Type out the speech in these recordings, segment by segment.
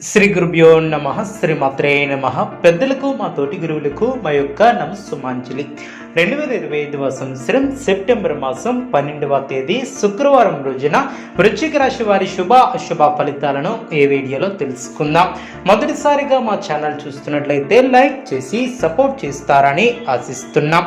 శ్రీ గురుభ్యో నమ శ్రీ మాత్రే నమ. పెద్దలకు మా తోటి గురువులకు మా యొక్క నమస్సుమాంజలి. రెండు వేల ఇరవై ఐదవ సంవత్సరం సెప్టెంబర్ మాసం పన్నెండవ తేదీ శుక్రవారం రోజున వృశ్చిక రాశి వారి శుభ అశుభ ఫలితాలను ఏ వీడియోలో తెలుసుకుందాం. మొదటిసారిగా మా ఛానల్ చూస్తున్నట్లయితే లైక్ చేసి సపోర్ట్ చేస్తారని ఆశిస్తున్నాం.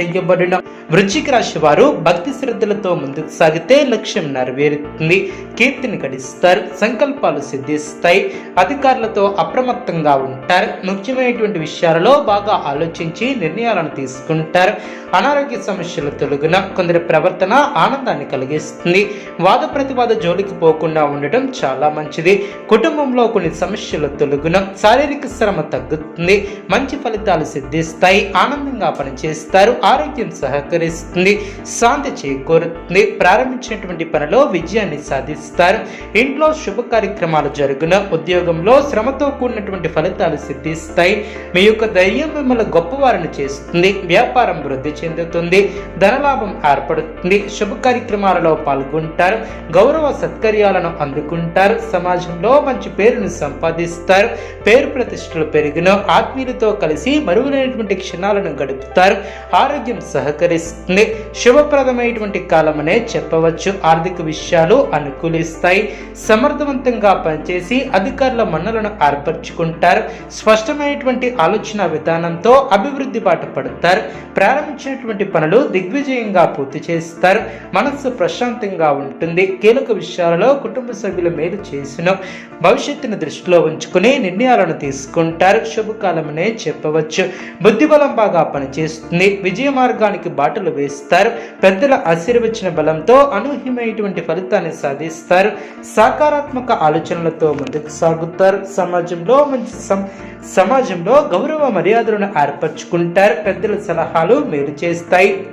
చేయబడిన వృశ్చిక రాశి వారు భక్తి శ్రద్ధలతో ముందుకు సాగితే లక్ష్యం నెరవేరుతుంది. కీర్తిని గడిస్తారు సంకల్పాలు సిద్ధిస్తాయి అధికారులతో అప్రమత్తంగా ఉంటారు. ముఖ్యమైనటువంటి విషయాలలో బాగా ఆలోచించి నిర్ణయాలను తీసుకుంటారు. అనారోగ్య సమస్యలు తొలగిన కొందరి ప్రవర్తన ఆనందాన్ని కలిగిస్తుంది. వాద ప్రతివాద జోలికి పోకుండా ఉండటం చాలా మంచిది. కుటుంబంలో కొన్ని సమస్యలు తొలగిన శారీరక శ్రమ తగ్గుతుంది. మంచి ఫలితాలు సిద్ధిస్తాయి ఆనందంగా పనిచేస్తారు. ఆరోగ్యం సహకరిస్తుంది శాంతి చేకూరుతుంది. ప్రారంభించినటువంటి పనిలో విజయాన్ని సాధిస్తారు. ఇంట్లో శుభ కార్యక్రమాలు జరుగున ఉద్యోగంలో శ్రమతో కూడినటువంటి ఫలితాలు సిద్ధిస్తాయి. మీ యొక్క ధైర్యం మిమ్మల్ని గొప్పవారిని చేస్తుంది. వ్యాపారం వృద్ధి చెందుతుంది. ధనలాభం ఏర్పడుతుంది. శుభ కార్యక్రమాలలో పాల్గొంటారు. గౌరవ సత్కర్యాలను అందుకుంటారు. సమాజంలో మంచి పేరును సంపాదిస్తారు. పేరు ప్రతిష్టలు పెరిగిన ఆత్మీయులతో కలిసి మరువులైనటువంటి క్షణాలను గడుపుతారు. ఆరోగ్యం సహకరిస్తుంది. శుభప్రదమైనటువంటి కాలమనే చెప్పవచ్చు. ఆర్థిక విషయాలు అనుకూలిస్తాయి. సమర్థవంతంగా పనిచేసి అధికారుల మన్నలను ఏర్పరచుకుంటారు. స్పష్టమైనటువంటి ఆలోచన విధానంతో అభివృద్ధి బాట పడతారు. ప్రారంభించినటువంటి పనులు దిగ్విజయంగా పూర్తి చేస్తారు. మనస్సు ప్రశాంతంగా ఉంటుంది. కీలక విషయాలలో కుటుంబ సభ్యులు మేలు చేసిన. భవిష్యత్తును దృష్టిలో ఉంచుకుని నిర్ణయాలను తీసుకుంటారు. శుభకాలమనే చెప్పవచ్చు. బుద్ధిబలం బాగా పనిచేస్తుంది. విజయం మార్గానికి బాటలు వేస్తారు. పెద్దల ఆశీర్వచన బలంతో అనూహ్యమైనటువంటి ఫలితాన్ని సాధిస్తారు. సకారాత్మక ఆలోచనలతో ముందుకు సాగుతారు. సమాజంలో మంచి సమాజంలో గౌరవ మర్యాదలను ఏర్పరచుకుంటారు. పెద్దల సలహాలు మేలు చేస్తాయి.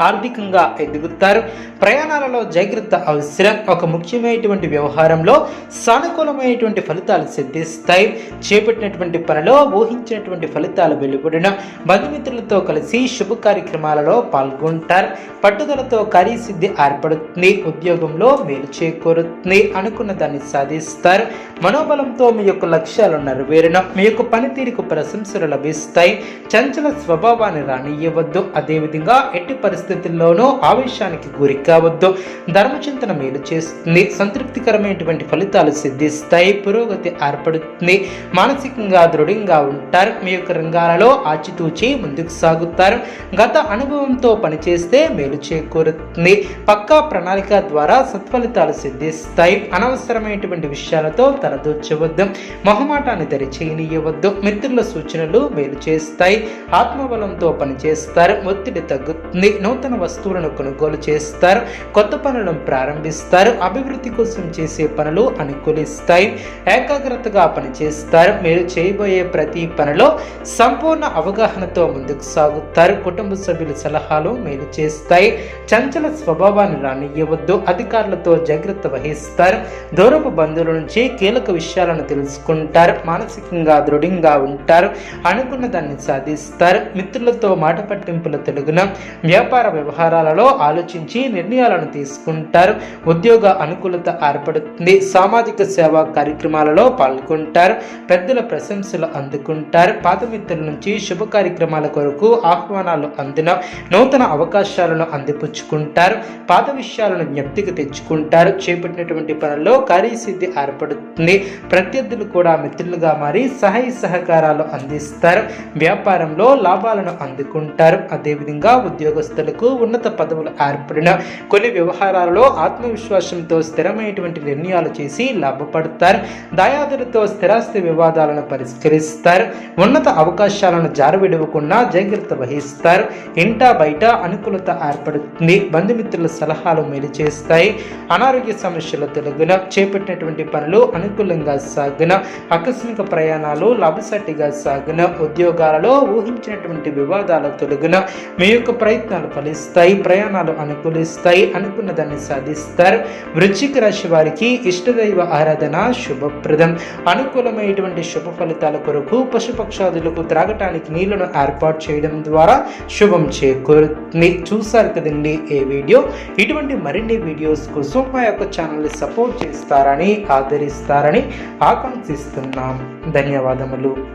ఆర్థికంగా ఎదుగుతారు. ప్రయాణాలలో జాగ్రత్త అవసరం. ఒక ముఖ్యమైనటువంటి వ్యవహారంలో సానుకూలమైనటువంటి ఫలితాలు సిద్ధిస్తాయి. చేపట్టినటువంటి పనిలో ఊహించినటువంటి ఫలితాలు వెలువడిన బంధుమిత్రులతో కలిసి శుభ కార్యక్రమాలలో పాల్గొంటారు. పట్టుదలతో కార్యసిద్ధి ఏర్పడుతుంది. ఉద్యోగంలో మేలు చేకూరుతుంది. అనుకున్న దాన్ని సాధిస్తారు. మనోబలంతో మీ యొక్క లక్ష్యాలు నెరవేరిన మీ యొక్క పనితీరుకు ప్రశంసలు లభిస్తాయి. చంచల స్వభావాన్ని రానియవద్దు. అదేవిధంగా ఎట్టి పరిస్థితుల్లోనూ ఆవేశానికి గురి కావద్దు. ధర్మచింతన మేలు చేస్తుంది. సంతృప్తికరమైనటువంటి ఫలితాలు సిద్ధిస్తాయి. పురోగతి ఏర్పడుతుంది. మానసికంగా దృఢంగా ఉంటారు. మీ యొక్క రంగాలలో ఆచితూచి ముందుకు సాగుతారు. గత అనుభవంతో పనిచేస్తే మేలు చేకూరుతుంది. పక్కా ప్రణాళిక ద్వారా సత్ఫలితాలు సిద్ధిస్తాయి. అనవసరమైనటువంటి విషయాలతో తలదూర్చవద్దు. మొహమాటాన్ని దరి చేయనీయవద్దు మిత్రుల సూచనలు మేలు చేస్తాయి. ఆత్మబలంతో పనిచేస్తారు. ఒత్తిడి తగ్గుతుంది. నూతన నూతన వస్తువులను కొనుగోలు చేస్తారు కొత్త పనులను ప్రారంభిస్తారు అభివృద్ధి కోసం చేసే పనులు అనుకూలిస్తాయి ఏకాగ్రతగా పనిచేస్తారు మీరు చేయబోయే ప్రతి పనిలో సంపూర్ణ అవగాహనతో ముందుకు సాగుతారు కుటుంబ సభ్యుల సలహాలు మేలు చేస్తాయి చంచల స్వభావాన్ని రానియవద్దు అధికారులతో జాగ్రత్త వహిస్తారు దూరపు బంధువుల నుంచి కీలక విషయాలను తెలుసుకుంటారు మానసికంగా దృఢంగా ఉంటారు అనుకున్న దాన్ని సాధిస్తారు మిత్రులతో మాట పట్టింపుల తెలుగున వ్యాపార వ్యవహారాలలో ఆలోచించి నిర్ణయాలను తీసుకుంటారు. ఉద్యోగ అనుకూలత ఏర్పడుతుంది. సామాజిక సేవా కార్యక్రమాలలో పాల్గొంటారు. పెద్దల ప్రశంసలు అందుకుంటారు. పాతమిత్రుల నుంచి శుభ కార్యక్రమాల కొరకు ఆహ్వానాలు అందిన నూతన అవకాశాలను అందిపుచ్చుకుంటారు. పాత విషయాలను జ్ఞప్తికి తెచ్చుకుంటారు. చేపట్టినటువంటి పనుల్లో కార్యసిద్ధి ఏర్పడుతుంది. ప్రత్యర్థులు కూడా మిత్రులుగా మారి సహాయ సహకారాలు అందిస్తారు. వ్యాపారంలో లాభాలను అందుకుంటారు. అదేవిధంగా ఉద్యోగస్తులు ఉద్యోగులకు ఉన్నత పదవులు ఏర్పడిన కొన్ని వ్యవహారాలలో ఆత్మవిశ్వాసంతో స్థిరమైనటువంటి నిర్ణయాలు చేసి లాభపడతారు. దాయాదులతో స్థిరాస్తి వివాదాలను పరిష్కరిస్తారు. ఉన్నత అవకాశాలను జారవిడవకుండా జాగ్రత్త వహిస్తారు. ఇంటా బయట అనుకూలత ఏర్పడుతుంది. బంధుమిత్రుల సలహాలు మేలు చేస్తాయి. అనారోగ్య సమస్యల తొలగిన చేపట్టినటువంటి పనులు అనుకూలంగా సాగిన ఆకస్మిక ప్రయాణాలు లాభసాటిగా సాగిన ఉద్యోగాలలో ఊహించినటువంటి వివాదాల తొలగిన మీ యొక్క ప్రయత్నాలు ఫలిస్తాయి ప్రయాణాలు అనుకూలిస్తాయి అనుకున్న దాన్ని సాధిస్తారు. వృశ్చిక రాశి వారికి ఇష్టదైవ ఆరాధన శుభప్రదం. అనుకూలమైనటువంటి శుభ ఫలితాల కొరకు పశుపక్షాదులకు త్రాగటానికి నీళ్ళను ఏర్పాటు చేయడం ద్వారా శుభం చేకూరుతుంది. చూసారు కదండి ఏ వీడియో? ఇటువంటి మరిన్ని వీడియోస్ కోసం మా యొక్క ఛానల్ని సపోర్ట్ చేస్తారని ఆదరిస్తారని ఆకాంక్షిస్తున్నాం. ధన్యవాదములు.